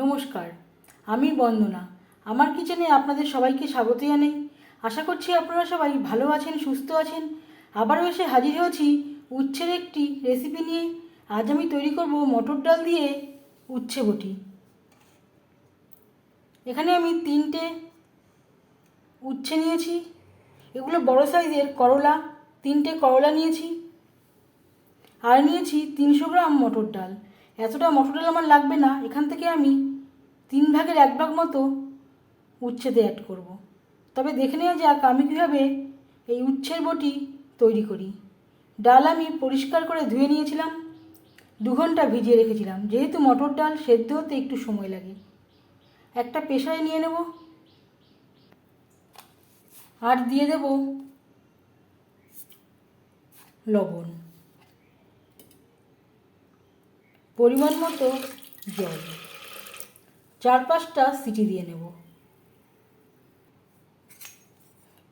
নমস্কার, আমি বন্দনা। আমার কিচেনে আপনাদের সবাইকে স্বাগত জানাই। আশা করছি আপনারা সবাই ভালো আছেন, সুস্থ আছেন। আবারও এসে হাজির হয়েছি উচ্ছের একটি রেসিপি নিয়ে। আজ আমি তৈরি করব মটর ডাল দিয়ে উচ্ছে বটি। এখানে আমি তিনটে উচ্ছে নিয়েছি। এগুলো বড় সাইজের করলা, তিনটে করলা নিয়েছি। আর নিয়েছি তিনশো গ্রাম মটর ডাল। এতটা মটর ডাল আমার লাগবে না, এখান থেকে আমি তিন ভাগের এক ভাগ মতো উচ্ছেতে অ্যাড করব। তবে দেখে নেওয়া যাক আমি কীভাবে এই উচ্ছের বটি তৈরি করি। ডাল আমি পরিষ্কার করে ধুয়ে নিয়েছিলাম, দু ঘণ্টা ভিজিয়ে রেখেছিলাম। যেহেতু মটর ডাল সেদ্ধ হতে একটু সময় লাগে। একটা পেশায় নিয়ে নেব। আর দিয়ে দেব লবণ। পরিমাণ মতো জল। চার পাঁচটা সিটি দিয়ে নেব।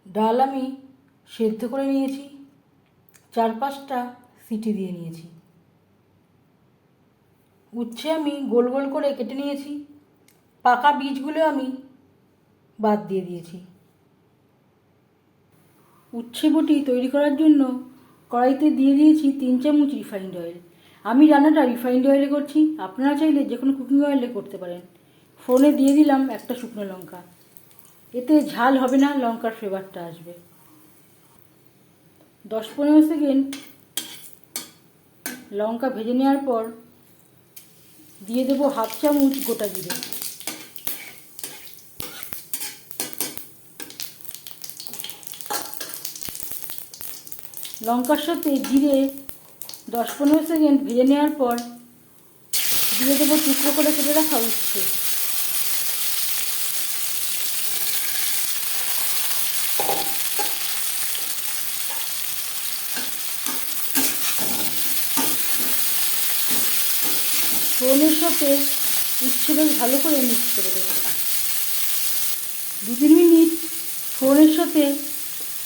ডাল আমি সেদ্ধ করে নিয়েছি। চার পাঁচটা সিটি দিয়ে নিয়েছি। উচ্ছে আমি গোল গোল করে কেটে নিয়েছি। পাকা বীজগুলো আমি বাদ দিয়ে দিয়েছি। উচ্ছে বটি তৈরি করার জন্য কড়াইতে দিয়ে দিয়েছি তিন চামচ রিফাইন্ড অয়েল। আমি রান্নাটা রিফাইন্ড অয়েলে করছি। আপনারা চাইলে যে কোনো কুকিং অয়েলে করতে পারেন। ফোনে দিয়ে দিলাম একটা শুকনো লঙ্কা। এতে ঝাল হবে না, লঙ্কার ফ্লেভারটা আসবে। দশ পনেরো সেকেন্ড লঙ্কা ভেজে নেওয়ার পর দিয়ে দেবো হাফ চামচ গোটা জিরে। লঙ্কার সাথে জিরে দশ পনেরো সেকেন্ড ভেজে নেওয়ার পর দিয়ে দেবো টুকরো করে কেটে রাখা উচ্ছে। সাথে উচ্ছে বেশ ভালো করে মিক্স করে দেবো। দু তিন মিনিট ফোড়নের সাথে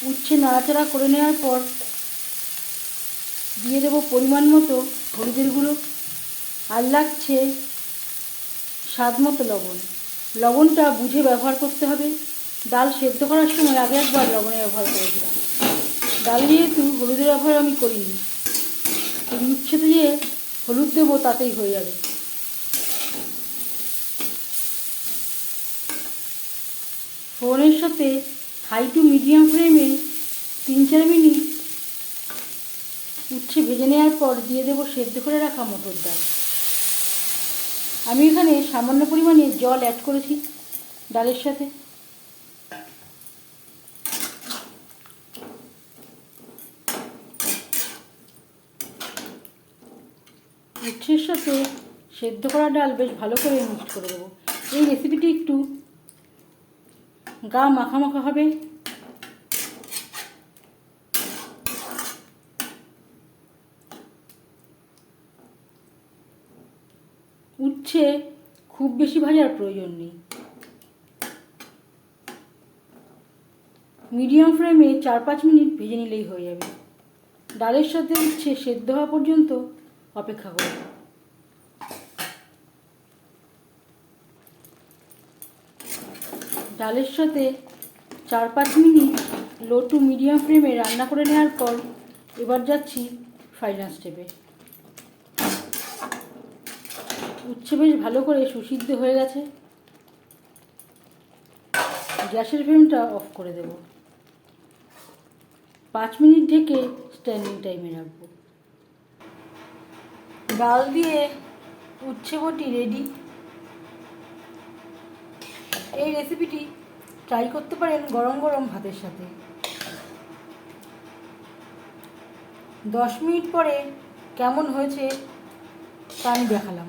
উচ্ছে নাড়াচাড়া করে নেওয়ার পর দিয়ে দেবো পরিমাণ মতো হলুদের গুঁড়ো আর লাগছে স্বাদ মতো লবণ। লবণটা বুঝে ব্যবহার করতে হবে। ডাল সেদ্ধ করার সময় আগে একবার লবণের ব্যবহার করেছিলাম। ডাল যেহেতু হলুদের ব্যবহার আমি করিনি। এই উচ্ছেতে দিয়ে হলুদ দেবো তাতেই হয়ে যাবে। ফোড়নের সাথে হাই টু মিডিয়াম ফ্লেমে তিন চার মিনিট উচ্ছে ভেজে নেওয়ার পর দিয়ে দেবো সেদ্ধ করে রাখা মটর ডাল। আমি এখানে সামান্য পরিমাণে জল অ্যাড করেছি ডালের সাথে। উচ্ছের সাথে সেদ্ধ করা ডাল বেশ ভালো করে মিক্সড করে দেবো। এই রেসিপিটি একটু গা মাখা মাখা হবে। উচ্ছে খুব বেশি ভাজার প্রয়োজন নেই। মিডিয়াম ফ্লেমে চার পাঁচ মিনিট ভেজে নিলেই হয়ে যাবে। ডালের সাথে উচ্ছে সেদ্ধ হওয়া পর্যন্ত অপেক্ষা করব ডালের সাথে চার পাঁচ মিনিট লো টু মিডিয়াম ফ্লেমে রান্না করে নেওয়ার পর এবার যাচ্ছি ফাইনাল স্টেপে উচ্ছে বেশ ভালো করে সুসিদ্ধ হয়ে গেছে। গ্যাসের ফ্লেমটা অফ করে দেব। পাঁচ মিনিট ঢেকে স্ট্যান্ডিং টাইমে রাখব। ডাল দিয়ে উচ্ছে বটি রেডি এই রেসিপিটি ট্রাই করতে পারেন গরম গরম ভাতের সাথে। দশ মিনিট পরে কেমন হয়েছে তা আমি দেখালাম।